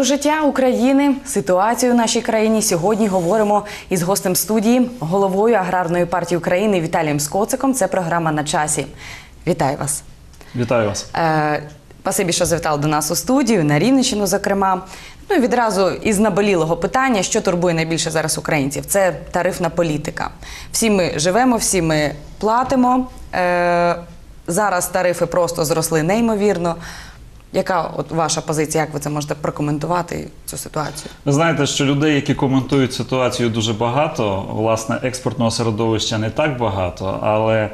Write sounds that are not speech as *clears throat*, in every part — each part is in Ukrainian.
Про життя України, ситуацію в нашій країні сьогодні говоримо із гостем студії, головою аграрної партії України Віталієм Скоциком. Це програма на часі. Вітаю вас. Вітаю вас. Е, Спасибі, що завітали до нас у студію, на Рівненщину, зокрема. Ну і відразу із наболілого питання, що турбує найбільше зараз українців, це тарифна політика. Всі ми живемо, всі ми платимо. Е, зараз тарифи просто зросли неймовірно. Яка от ваша позиція? Як ви це можете прокоментувати цю ситуацію? Ви знаєте, що людей, які коментують ситуацію, дуже багато. Власне, експортного середовища не так багато, але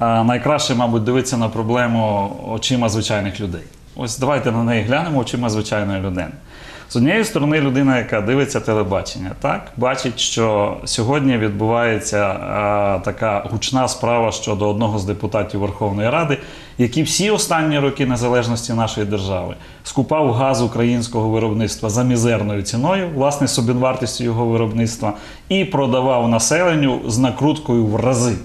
найкраще, мабуть, дивитися на проблему очима звичайних людей. Ось давайте на неї глянемо очима звичайної людини. З однієї сторони, людина, яка дивиться телебачення, так бачить, що сьогодні відбувається а, така гучна справа щодо одного з депутатів Верховної Ради, який всі останні роки незалежності нашої держави скупав газ українського виробництва за мізерною ціною, власне, собівартістю його виробництва, і продавав населенню з накруткою в рази.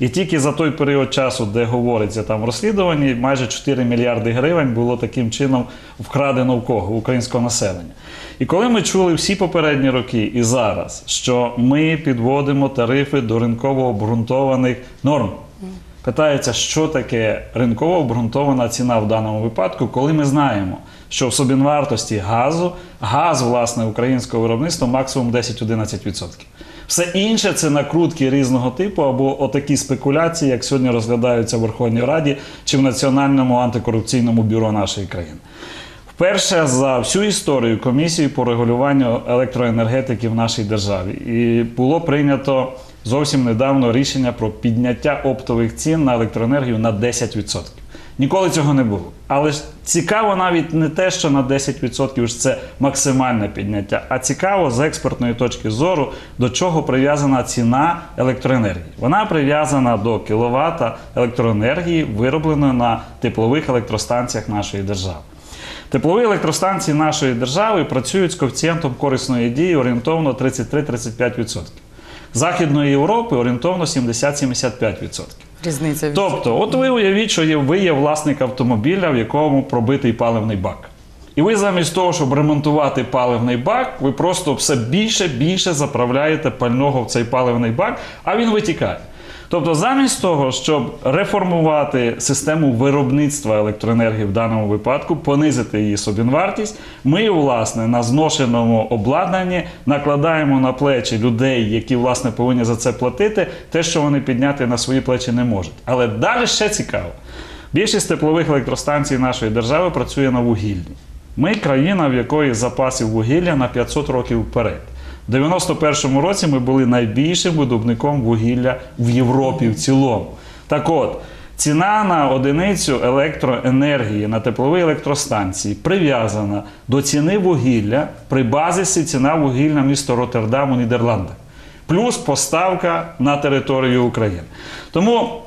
І тільки за той період часу, де говориться там в розслідуванні, майже 4 мільярди гривень було таким чином вкрадено в кого? Українського населення. І коли ми чули всі попередні роки і зараз, що ми підводимо тарифи до ринково обґрунтованих норм. Питається, що таке ринково обґрунтована ціна в даному випадку, коли ми знаємо, що в собівартості газу газ власне українського виробництва максимум 10-11%. Все інше це накрутки різного типу або отакі спекуляції, як сьогодні розглядаються в Верховній Раді чи в Національному антикорупційному бюро нашої країни. Вперше за всю історію комісії по регулюванню електроенергетики в нашій державі і було прийнято зовсім недавно рішення про підняття оптових цін на електроенергію на 10%. Ніколи цього не було. Але ж цікаво навіть не те, що на 10% ж це максимальне підняття, а цікаво з експертної точки зору, до чого прив'язана ціна електроенергії. Вона прив'язана до кіловата електроенергії, виробленої на теплових електростанціях нашої держави. Теплові електростанції нашої держави працюють з коефіцієнтом корисної дії орієнтовно 33-35%. Західної Європи орієнтовно 70-75%. Різниця від Тобто, от ви уявіть, що ви є власник автомобіля, в якому пробитий паливний бак. І ви замість того, щоб ремонтувати паливний бак, ви просто все більше більше заправляєте пального в цей паливний бак, а він витікає. Тобто, замість того, щоб реформувати систему виробництва електроенергії в даному випадку, понизити її собівартість, ми, власне, на зношеному обладнанні накладаємо на плечі людей, які власне повинні за це платити, те, що вони підняти на свої плечі не можуть. Але далі ще цікаво. Більшість теплових електростанцій нашої держави працює на вугіллі. Ми країна, в якої запасів вугілля на 500 років вперед. У 91-му році ми були найбільшим видобником вугілля в Європі в цілому. Так от, ціна на одиницю електроенергії на тепловій електростанції прив'язана до ціни вугілля при базисі ціна вугілля міста Роттердам у. Плюс поставка на територію України. Тому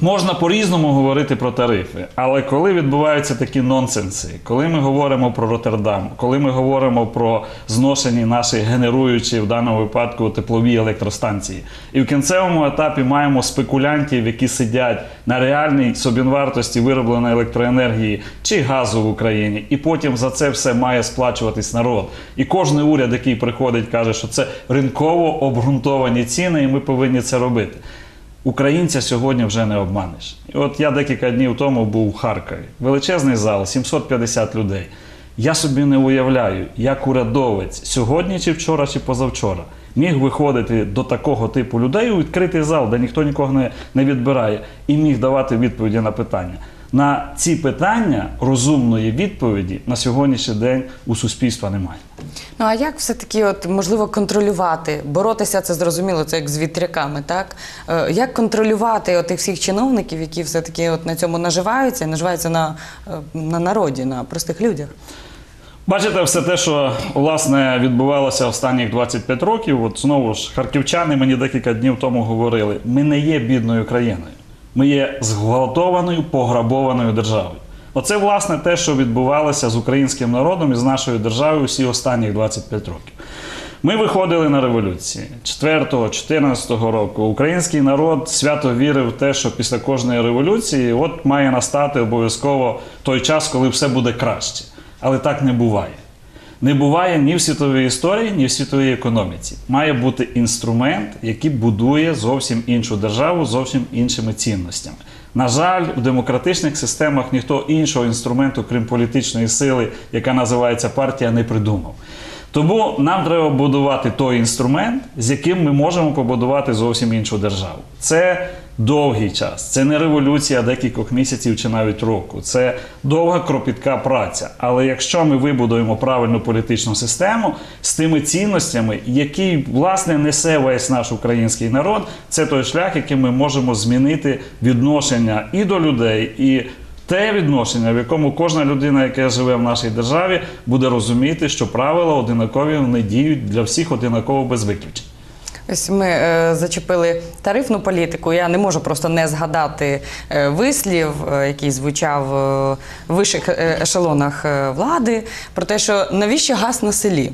Можна по-різному говорити про тарифи, але коли відбуваються такі нонсенси, коли ми говоримо про Роттердам, коли ми говоримо про зношені наші генеруючі в даному випадку теплові електростанції, і в кінцевому етапі маємо спекулянтів, які сидять на реальній собівартості виробленої електроенергії чи газу в Україні, і потім за це все має сплачуватись народ. І кожен уряд, який приходить, каже, що це ринково обґрунтовані ціни, і ми повинні це робити. Українця сьогодні вже не обманеш. І от я декілька днів тому був у Харкові. Величезний зал, 750 людей. Я собі не уявляю, як урядовець сьогодні, чи вчора, чи позавчора міг виходити до такого типу людей у відкритий зал, де ніхто нікого не, не відбирає, і міг давати відповіді на питання. На ці питання розумної відповіді на сьогоднішній день у суспільства немає. Ну а як все-таки от можливо контролювати? Боротися це зрозуміло, це як з вітряками, так? Е, Як контролювати отих всіх чиновників, які все-таки от на цьому наживаються, наживаються на, е, на народі, на простих людях? Бачите, все те, що власне відбувалося останніх 25 років. От знову ж харківчани мені декілька днів тому говорили: ми не є бідною країною, ми є зґвалтованою, пограбованою державою. Оце власне те, що відбувалося з українським народом і з нашою державою всі останніх 25 років. Ми виходили на революції 4-14 року. Український народ свято вірив в те, що після кожної революції от має настати обов'язково той час, коли все буде краще. Але так не буває. Не буває ні в світовій історії, ні в світовій економіці. Має бути інструмент, який будує зовсім іншу державу, зовсім іншими цінностями. На жаль, у демократичних системах ніхто іншого інструменту, крім політичної сили, яка називається партія, не придумав. Тому нам треба будувати той інструмент, з яким ми можемо побудувати зовсім іншу державу. Це довгий час, це не революція декількох місяців чи навіть року. Це довга кропітка праця. Але якщо ми вибудуємо правильну політичну систему з тими цінностями, які власне несе весь наш український народ, це той шлях, яким ми можемо змінити відношення і до людей, і те відношення, в якому кожна людина, яка живе в нашій державі, буде розуміти, що правила одинакові вони діють для всіх одинаково без виключень. Ось ми е, зачепили тарифну політику. Я не можу просто не згадати е, вислів, е, який звучав е, в вищих е, ешелонах е, влади, про те, що навіщо газ на селі?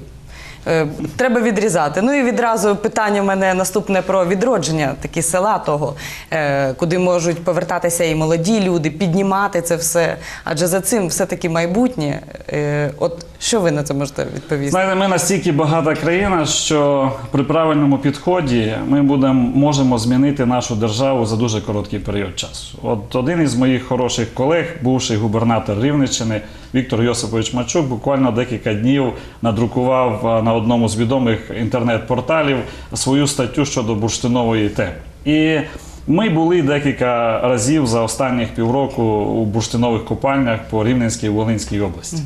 Е, Треба відрізати. Ну і відразу питання в мене наступне про відродження такі села того, е, куди можуть повертатися і молоді люди, піднімати це все. Адже за цим все-таки майбутнє. Е, От що ви на це можете відповісти? Знаєте, ми настільки багата країна, що при правильному підході ми будемо можемо змінити нашу державу за дуже короткий період часу. От один із моїх хороших колег, бувший губернатор Рівненщини Віктор Йосипович Мачук, буквально декілька днів надрукував а, на одному з відомих інтернет-порталів свою статтю щодо бурштинової теми. І ми були декілька разів за останніх півроку у бурштинових копальнях по Рівненській і Волинській області.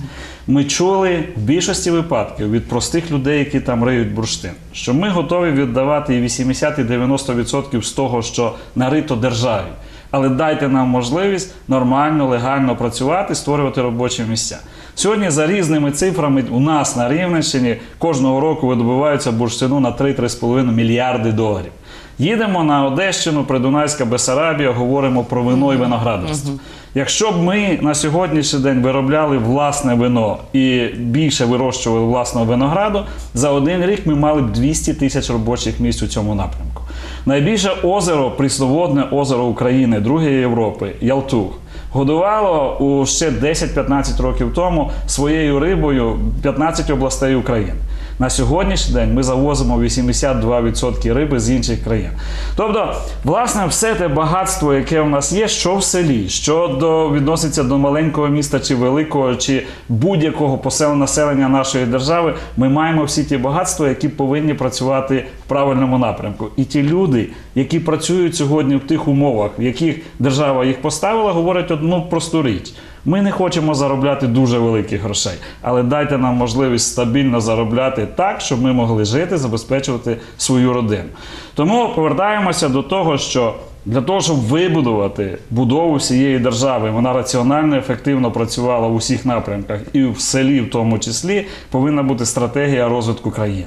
Ми чули в більшості випадків від простих людей, які там риють бурштин, що ми готові віддавати і 80 і 90% з того, що нарито державі. Але дайте нам можливість нормально, легально працювати, створювати робочі місця. Сьогодні за різними цифрами у нас на Рівненщині кожного року видобуваються бурштину на 3-3,5 мільярди доларів. Їдемо на Одещину, Придунайська Бесарабія, говоримо про вино і виноградарство. Якщо б ми на сьогоднішній день виробляли власне вино і більше вирощували власного винограду, за один рік ми мали б 200 тисяч робочих місць у цьому напрямку. Найбільше озеро, прісноводне озеро України, друге Європи, Ялтух, годувало у ще 10-15 років тому своєю рибою 15 областей України. На сьогоднішній день ми завозимо 82% риби з інших країн. Тобто, власне, все те багатство, яке у нас є, що в селі, що до, відноситься до маленького міста чи великого, чи будь-якого населення нашої держави, ми маємо всі ті багатства, які повинні працювати в правильному напрямку. І ті люди, які працюють сьогодні в тих умовах, в яких держава їх поставила, говорять одну просту річ. Ми не хочемо заробляти дуже великих грошей, але дайте нам можливість стабільно заробляти так, щоб ми могли жити, забезпечувати свою родину. Тому повертаємося до того, що для того, щоб вибудувати будову всієї держави, вона раціонально, ефективно працювала в усіх напрямках, і в селі, в тому числі, повинна бути стратегія розвитку країни.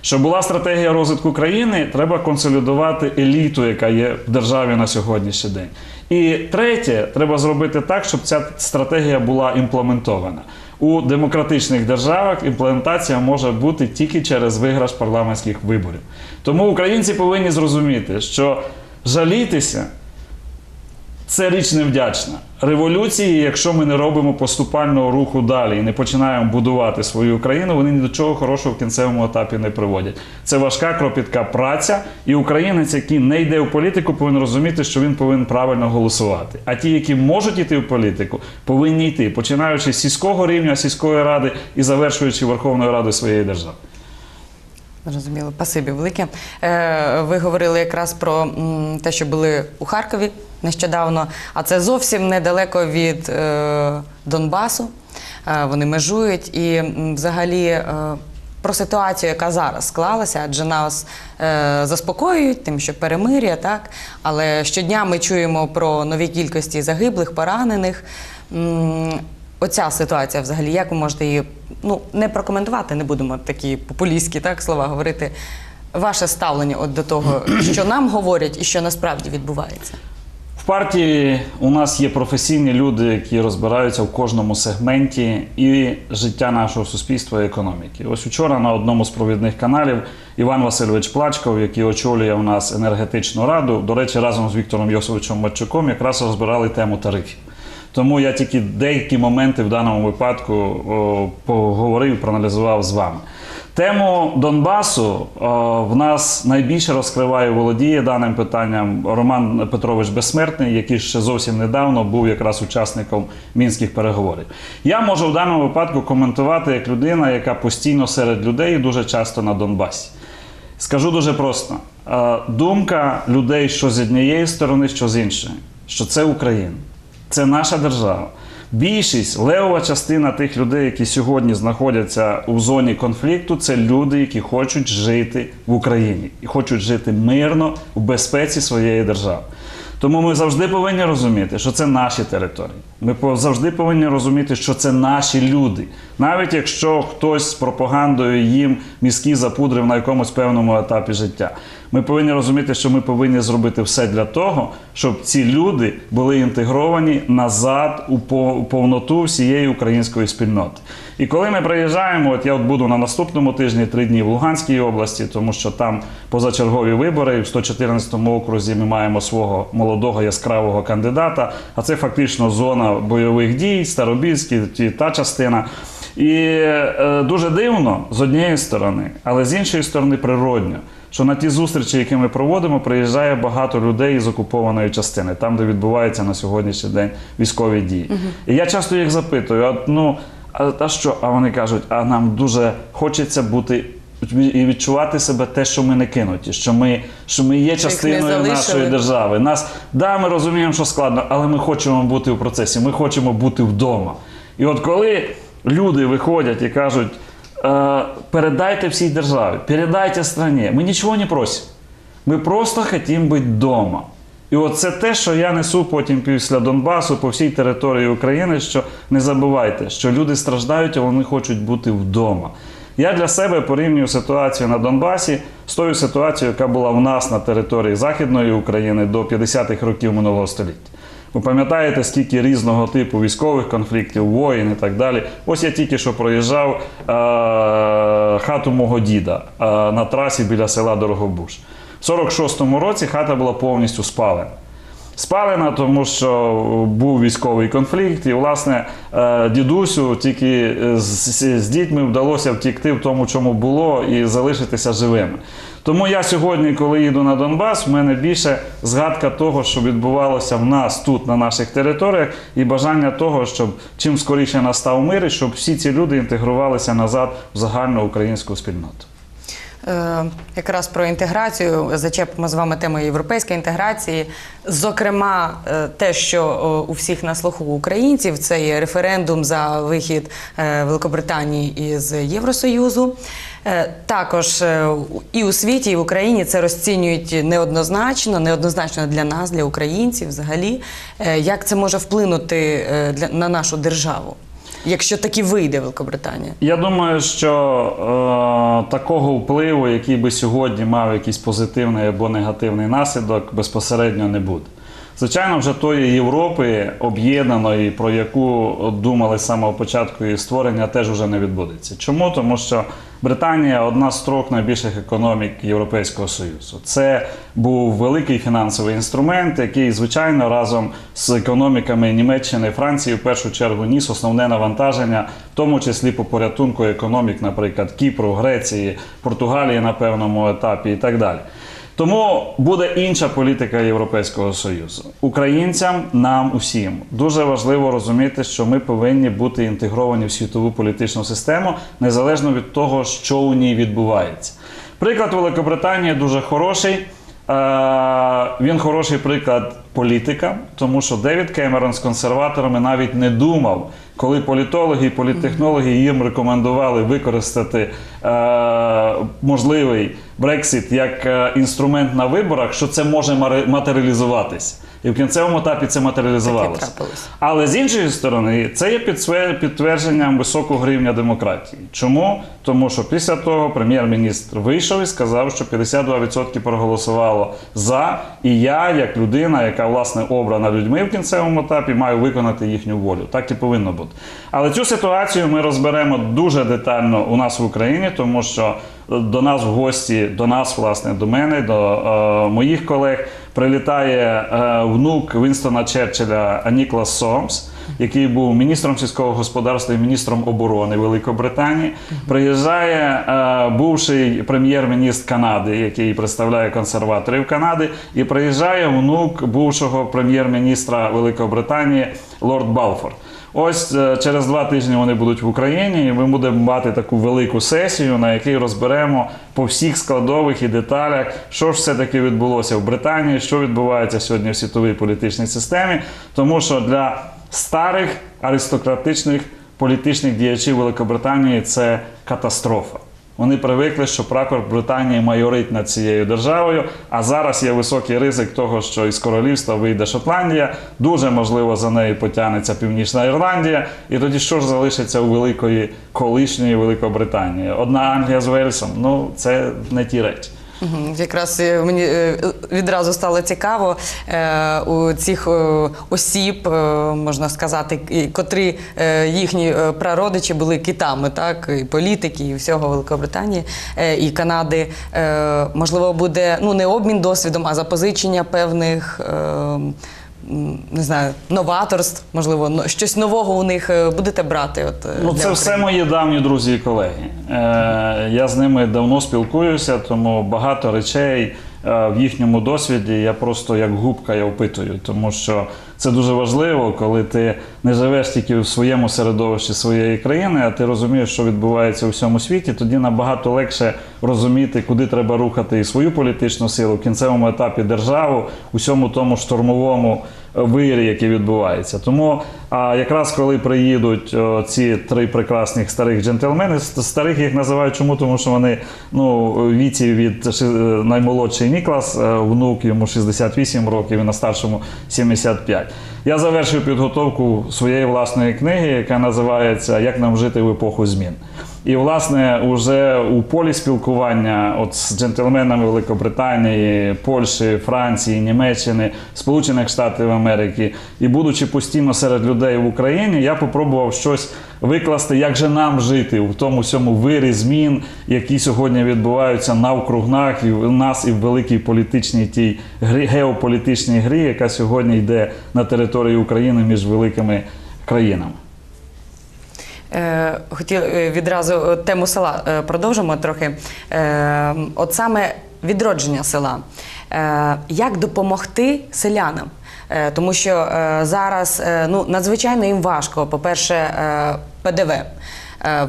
Щоб була стратегія розвитку країни, треба консолідувати еліту, яка є в державі на сьогоднішній день. І третє, треба зробити так, щоб ця стратегія була імплементована. У демократичних державах імплементація може бути тільки через виграш парламентських виборів. Тому українці повинні зрозуміти, що жалітися це річ невдячна. Революції, якщо ми не робимо поступального руху далі і не починаємо будувати свою країну, вони ні до чого хорошого в кінцевому етапі не приводять. Це важка кропітка праця, і українець, який не йде в політику, повинен розуміти, що він повинен правильно голосувати. А ті, які можуть йти в політику, повинні йти, починаючи з сільського рівня, сільської ради і завершуючи Верховною Радою своєї держави. Зрозуміло, спасибі велике. Е, ви говорили якраз про те, що були у Харкові нещодавно, а це зовсім недалеко від е, Донбасу. Е, вони межують і взагалі. Про ситуацію, яка зараз склалася, адже нас е, заспокоюють тим, що перемир'я, так але щодня ми чуємо про нові кількості загиблих, поранених. Оця ситуація, взагалі, як ви можете її ну не прокоментувати, не будемо такі популістські так слова говорити. Ваше ставлення от до того, *clears throat* що нам говорять і що насправді відбувається. В партії у нас є професійні люди, які розбираються в кожному сегменті і життя нашого суспільства і економіки. Ось вчора на одному з провідних каналів Іван Васильович Плачков, який очолює у нас енергетичну раду, до речі, разом з Віктором Йосовичем Матчуком якраз розбирали тему тарифів. Тому я тільки деякі моменти в даному випадку о, поговорив, проаналізував з вами. Тему Донбасу о, в нас найбільше розкриває володіє даним питанням Роман Петрович Безсмертний, який ще зовсім недавно був якраз учасником мінських переговорів. Я можу в даному випадку коментувати як людина, яка постійно серед людей дуже часто на Донбасі. Скажу дуже просто: Е, думка людей, що з однієї сторони, що з іншої, що це Україна, це наша держава. Більшість, левова частина тих людей, які сьогодні знаходяться у зоні конфлікту, це люди, які хочуть жити в Україні і хочуть жити мирно в безпеці своєї держави. Тому ми завжди повинні розуміти, що це наші території. Ми завжди повинні розуміти, що це наші люди. Навіть якщо хтось з пропагандою їм мізки запудрив на якомусь певному етапі життя. Ми повинні розуміти, що ми повинні зробити все для того, щоб ці люди були інтегровані назад у повноту всієї української спільноти. І коли ми приїжджаємо, от я от буду на наступному тижні три дні в Луганській області, тому що там позачергові вибори, і в 114 окрузі ми маємо свого молодого яскравого кандидата. А це фактично зона бойових дій, Старобільський, та частина. І е, дуже дивно з однієї сторони, але з іншої сторони природньо. Що на ті зустрічі, які ми проводимо, приїжджає багато людей із окупованої частини, там, де відбуваються на сьогоднішній день військові дії. І я часто їх запитую: а, ну, а, а що? А вони кажуть, а нам дуже хочеться бути і відчувати себе те, що ми не кинуті, що ми, що ми є частиною нашої держави. Нас, да, ми розуміємо, що складно, але ми хочемо бути в процесі, ми хочемо бути вдома. І от коли люди виходять і кажуть, е, передайте всій державі, передайте страні, ми нічого не просимо. Ми просто хотімо бути вдома. І от це те, що я несу потім після Донбасу по всій території України, що не забувайте, що люди страждають, а вони хочуть бути вдома. Я для себе порівнюю ситуацію на Донбасі з тою ситуацією, яка була в нас на території Західної України до 50-х років минулого століття. Ви пам'ятаєте, скільки різного типу військових конфліктів, воїн і так далі. Ось я тільки що проїжджав е- хату мого діда е- на трасі біля села Дорогобуш. В 46-му році хата була повністю спалена. Спалена, тому що був військовий конфлікт, і, власне, е, дідусю тільки з, з- дітьми вдалося втікти в тому, чому було, і залишитися живими. Тому я сьогодні, коли їду на Донбас, в мене більше згадка того, що відбувалося в нас тут, на наших територіях, і бажання того, щоб чим скоріше настав мир, і щоб всі ці люди інтегрувалися назад в загальну українську спільноту. Е, якраз про інтеграцію зачепимо з вами тему європейської інтеграції. Зокрема, е, те, що у всіх на слуху українців, це є референдум за вихід е, Великобританії із Євросоюзу. Е, Також е, і у світі, і в Україні це розцінюють неоднозначно, неоднозначно для нас, для українців взагалі. Е, Як це може вплинути е, на нашу державу, якщо таки вийде Великобританія? Я думаю, що е, такого впливу, який би сьогодні мав якийсь позитивний або негативний наслідок, безпосередньо не буде. Звичайно, вже тої Європи об'єднаної, про яку думали з самого початку її створення, теж вже не відбудеться. Чому? Тому що Британія одна з трьох найбільших економік Європейського Союзу. Це був великий фінансовий інструмент, який, звичайно, разом з економіками Німеччини і Франції в першу чергу ніс основне навантаження, в тому числі по порятунку економік, наприклад, Кіпру, Греції, Португалії на певному етапі і так далі. Тому буде інша політика Європейського Союзу. Українцям, нам усім дуже важливо розуміти, що ми повинні бути інтегровані в світову політичну систему незалежно від того, що у ній відбувається. Приклад Великобританії дуже хороший. Е, Він хороший приклад політика, тому що Девід Кемерон з консерваторами навіть не думав, коли політологи і політтехнологи їм рекомендували використати е, можливий Брексит як е, інструмент на виборах, що це може матеріалізуватися. І в кінцевому етапі це матеріалізувалося. Але з іншої сторони, це є підтвердженням високого рівня демократії. Чому? Тому що після того прем'єр-міністр вийшов і сказав, що 52% проголосувало за, і я, як людина, яка власне обрана людьми в кінцевому етапі, маю виконати їхню волю. Так і повинно бути. Але цю ситуацію ми розберемо дуже детально у нас в Україні, тому що до нас в гості, до нас, власне, до мене, до е, моїх колег прилітає е, внук Вінстона Черчилля Ніколас Сомс. який був міністром сільського господарства і міністром оборони Великобританії. Приїжджає е, бувший прем'єр-міністр Канади, який представляє консерваторів Канади, і приїжджає внук бувшого прем'єр-міністра Великобританії Лорд Балфор. Ось е, через два тижні вони будуть в Україні, і ми будемо мати таку велику сесію, на якій розберемо по всіх складових і деталях, що ж все-таки відбулося в Британії, що відбувається сьогодні в світовій політичній системі. Тому що для старих аристократичних політичних діячів Великобританії це катастрофа. Вони привикли, що прапор Британії майорить над цією державою. А зараз є високий ризик того, що із королівства вийде Шотландія. Дуже можливо за нею потягнеться Північна Ірландія. І тоді що ж залишиться у великої колишньої Великобританії? Одна Англія з Вельсом. Ну це не ті речі. Якраз е, мені е, відразу стало цікаво е, у цих осіб, можна сказати, котрі їхні прародичі були китами, так і політики, і всього Великобританії і Канади. Можливо, буде ну не обмін досвідом, а запозичення певних. Не знаю, новаторств, можливо, но- щось нового у них е, будете брати. От е, Ну, для це все України? мої давні друзі і колеги. Е, я з ними давно спілкуюся, тому багато речей е, в їхньому досвіді я просто як губка я впитую, тому що це дуже важливо, коли ти не живеш тільки в своєму середовищі своєї країни, а ти розумієш, що відбувається у всьому світі. Тоді набагато легше розуміти, куди треба рухати і свою політичну силу в кінцевому етапі державу, усьому тому штурмовому вирі, який відбувається. Тому а, якраз коли приїдуть ці три прекрасних старих джентльмени, старих їх називають чому? Тому що вони ну, віці від е, наймолодший Ніклас, е, внук йому 68 років, і на старшому 75. Я завершив підготовку своєї власної книги, яка називається Як нам жити в епоху змін. І, власне, уже у полі спілкування от з джентльменами Великобританії, Польщі, Франції, Німеччини, Сполучених Штатів Америки, і будучи постійно серед людей в Україні, я попробував щось викласти, як же нам жити в тому всьому вирі змін, які сьогодні відбуваються навкруг нас і в нас і в великій політичній тій грі, геополітичній грі, яка сьогодні йде на території України між великими країнами. Е, Хотів е, відразу е, тему села продовжимо трохи. От саме відродження села. Як допомогти селянам? Тому що зараз ну, надзвичайно їм важко. По-перше, ПДВ.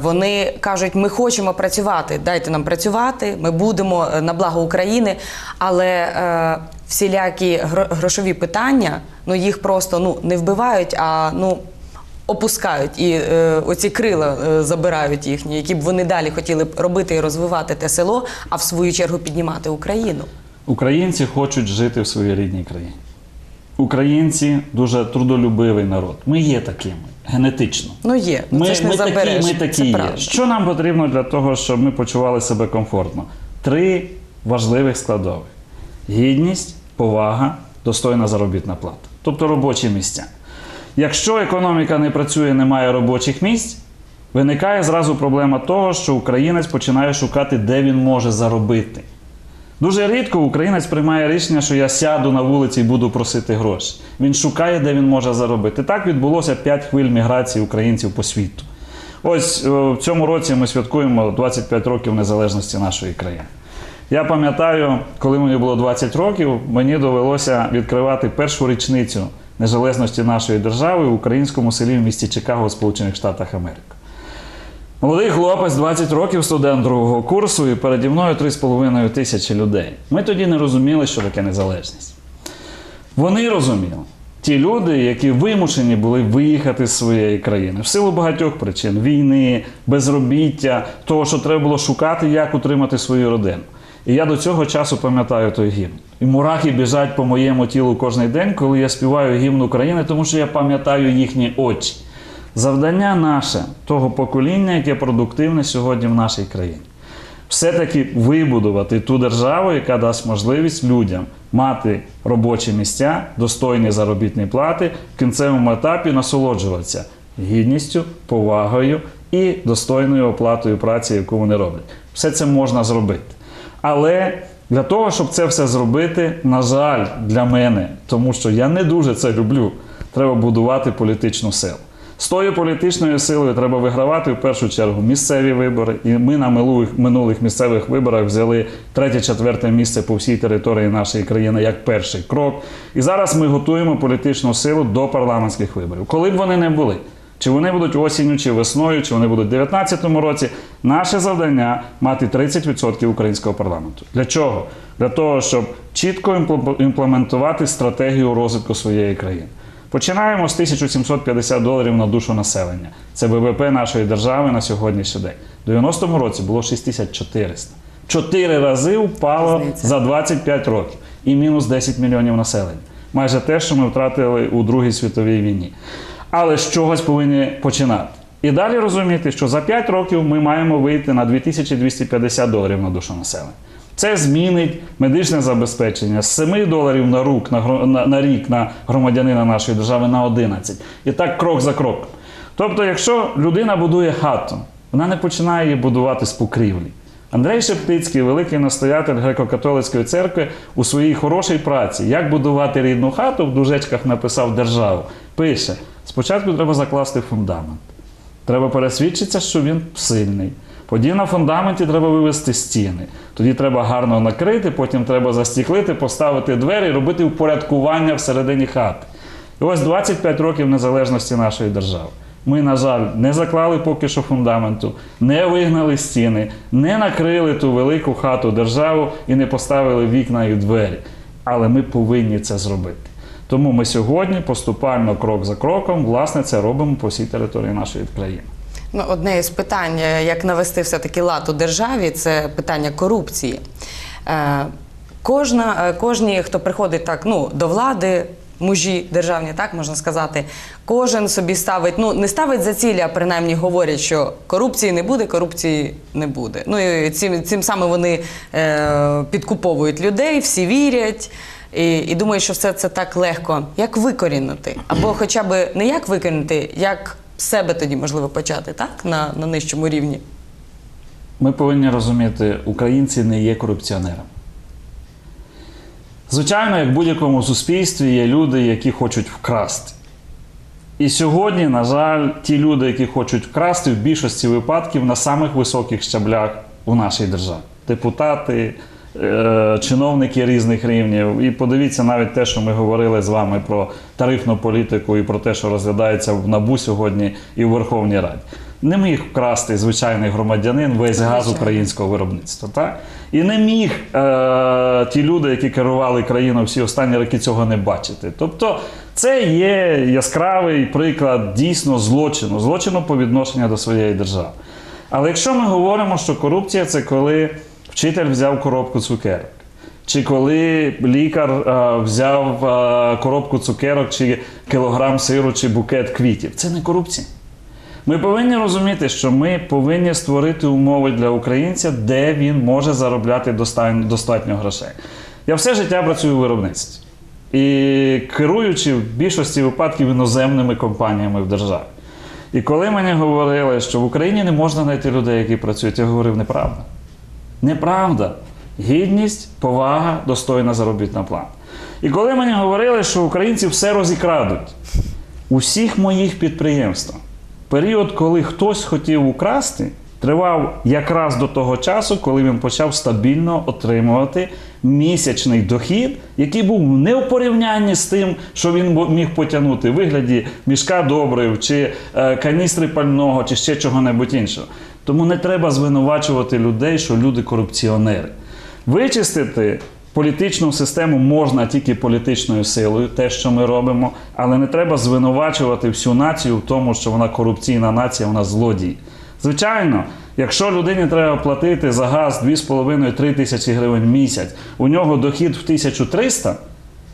Вони кажуть, ми хочемо працювати, дайте нам працювати, ми будемо на благо України. Але всілякі гро- грошові питання, ну їх просто ну, не вбивають, а ну, опускають і е, оці крила е, забирають їхні, які б вони далі хотіли б робити і розвивати те село, а в свою чергу піднімати Україну. Українці хочуть жити в своїй рідній країні. Українці дуже трудолюбивий народ. Ми є такими генетично. Ну є, ну Ми, це ж не ми забереш. такі, ми такі це є. правда. Що нам потрібно для того, щоб ми почували себе комфортно? Три важливих складових: гідність, повага, достойна заробітна плата. Тобто робочі місця. Якщо економіка не працює, немає робочих місць, виникає зразу проблема того, що українець починає шукати, де він може заробити. Дуже рідко українець приймає рішення, що я сяду на вулиці і буду просити гроші. Він шукає, де він може заробити. Так відбулося 5 хвиль міграції українців по світу. Ось е, в цьому році ми святкуємо 25 років незалежності нашої країни. Я пам'ятаю, коли мені було 20 років, мені довелося відкривати першу річницю незалежності нашої держави в українському селі в місті Чикаго, Сполучених Штатах Америки. Молодий хлопець, 20 років, студент другого курсу, і переді мною 3,5 тисячі людей. Ми тоді не розуміли, що таке незалежність. Вони розуміли. Ті люди, які вимушені були виїхати з своєї країни в силу багатьох причин війни, безробіття, того, що треба було шукати, як утримати свою родину. І я до цього часу пам'ятаю той гімн. І мурахи біжать по моєму тілу кожен день, коли я співаю гімн України, тому що я пам'ятаю їхні очі. Завдання наше того покоління, яке продуктивне сьогодні в нашій країні, все-таки вибудувати ту державу, яка дасть можливість людям мати робочі місця, достойні заробітні плати, в кінцевому етапі насолоджуватися гідністю, повагою і достойною оплатою праці, яку вони роблять. Все це можна зробити. Але для того, щоб це все зробити, на жаль, для мене, тому що я не дуже це люблю. треба будувати політичну силу. З тою політичною силою треба вигравати в першу чергу місцеві вибори. І ми на минулих, місцевих виборах взяли третє-четверте місце по всій території нашої країни як перший крок. І зараз ми готуємо політичну силу до парламентських виборів. Коли б вони не були, чи вони будуть осінню, чи весною, чи вони будуть у 2019 році. Наше завдання мати 30% українського парламенту. Для чого? Для того, щоб чітко імплементувати стратегію розвитку своєї країни. Починаємо з 1750 доларів на душу населення. Це ВВП нашої держави на сьогоднішній день. У 90-му році було 6400. Чотири рази впало за 25 років і мінус 10 мільйонів населення. Майже те, що ми втратили у Другій світовій війні. Але з чогось повинні починати. І далі розуміти, що за 5 років ми маємо вийти на 2250 доларів на душу населення. Це змінить медичне забезпечення з 7 доларів на, рук, на, на, на рік на громадянина нашої держави на 11. І так крок за кроком. Тобто, якщо людина будує хату, вона не починає її будувати з покрівлі. Андрей Шептицький, великий настоятель греко-католицької церкви, у своїй хорошій праці Як будувати рідну хату в дужечках написав державу. Пише: спочатку треба закласти фундамент. Треба пересвідчитися, що він сильний. Тоді на фундаменті треба вивести стіни. Тоді треба гарно накрити, потім треба застіклити, поставити двері, робити упорядкування всередині хати. І ось 25 років незалежності нашої держави. Ми, на жаль, не заклали поки що фундаменту, не вигнали стіни, не накрили ту велику хату державу і не поставили вікна і двері. Але ми повинні це зробити. Тому ми сьогодні поступально, крок за кроком, власне, це робимо по всій території нашої країни. Ну, одне із питань, е, як навести все-таки лад у державі, це питання корупції. Е, кожна, е, кожні, хто приходить так, ну, до влади, мужі державні, так можна сказати, кожен собі ставить, ну не ставить за цілі, а принаймні говорять, що корупції не буде, корупції не буде. Ну і цим, цим самим вони е, підкуповують людей, всі вірять. І, і думаю, що все це так легко. Як викорінити? Або хоча б не як викорінити, як себе тоді можливо почати, так? На, на нижчому рівні. Ми повинні розуміти, українці не є корупціонерами. Звичайно, як в будь-якому суспільстві є люди, які хочуть вкрасти. І сьогодні, на жаль, ті люди, які хочуть вкрасти, в більшості випадків на самих високих щаблях у нашій державі. Депутати, чиновники різних рівнів. І подивіться навіть те, що ми говорили з вами про тарифну політику і про те, що розглядається в НАБУ сьогодні і в Верховній Раді. Не міг вкрасти звичайний громадянин весь газ українського виробництва. Так? І не міг е, ті люди, які керували країною всі останні роки, цього не бачити. Тобто, це є яскравий приклад дійсно злочину, злочину по відношенню до своєї держави. Але якщо ми говоримо, що корупція це коли вчитель взяв коробку цукерок, чи коли лікар е, взяв е, коробку цукерок, чи кілограм сиру, чи букет квітів, це не корупція. Ми повинні розуміти, що ми повинні створити умови для українця, де він може заробляти достатньо, грошей. Я все життя працюю в виробництві. І керуючи в більшості випадків іноземними компаніями в державі. І коли мені говорили, що в Україні не можна знайти людей, які працюють, я говорив, неправда. Неправда. Гідність, повага, достойна заробітна плата. І коли мені говорили, що українці все розікрадуть, усіх моїх підприємствах, період, коли хтось хотів украсти, тривав якраз до того часу, коли він почав стабільно отримувати місячний дохід, який був не у порівнянні з тим, що він міг потягнути в вигляді мішка добрив, чи е, каністри пального, чи ще чого-небудь іншого. Тому не треба звинувачувати людей, що люди корупціонери. Вичистити політичну систему можна тільки політичною силою, те, що ми робимо, але не треба звинувачувати всю націю в тому, що вона корупційна нація, вона злодій. Звичайно, якщо людині треба платити за газ 2,5-3 тисячі гривень в місяць, у нього дохід в 1300,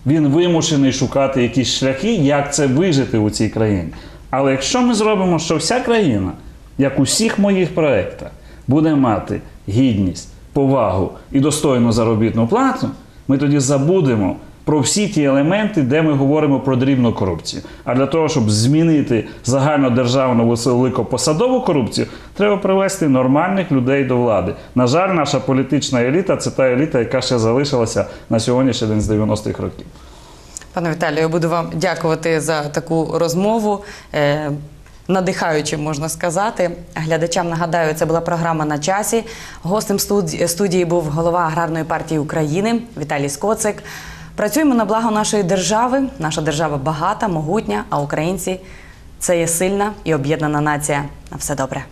він вимушений шукати якісь шляхи, як це вижити у цій країні. Але якщо ми зробимо, що вся країна, як у всіх моїх проєктах, буде мати гідність, повагу і достойну заробітну плату, ми тоді забудемо про всі ті елементи, де ми говоримо про дрібну корупцію. А для того, щоб змінити загальнодержавну високопосадову корупцію, треба привести нормальних людей до влади. На жаль, наша політична еліта це та еліта, яка ще залишилася на сьогоднішній день з 90-х років. Пане Віталію, я буду вам дякувати за таку розмову. Е, Надихаючи, можна сказати. Глядачам нагадаю, це була програма на часі. Гостем студії був голова аграрної партії України Віталій Скоцик. Працюємо на благо нашої держави. Наша держава багата, могутня, а українці це є сильна і об'єднана нація. На все добре.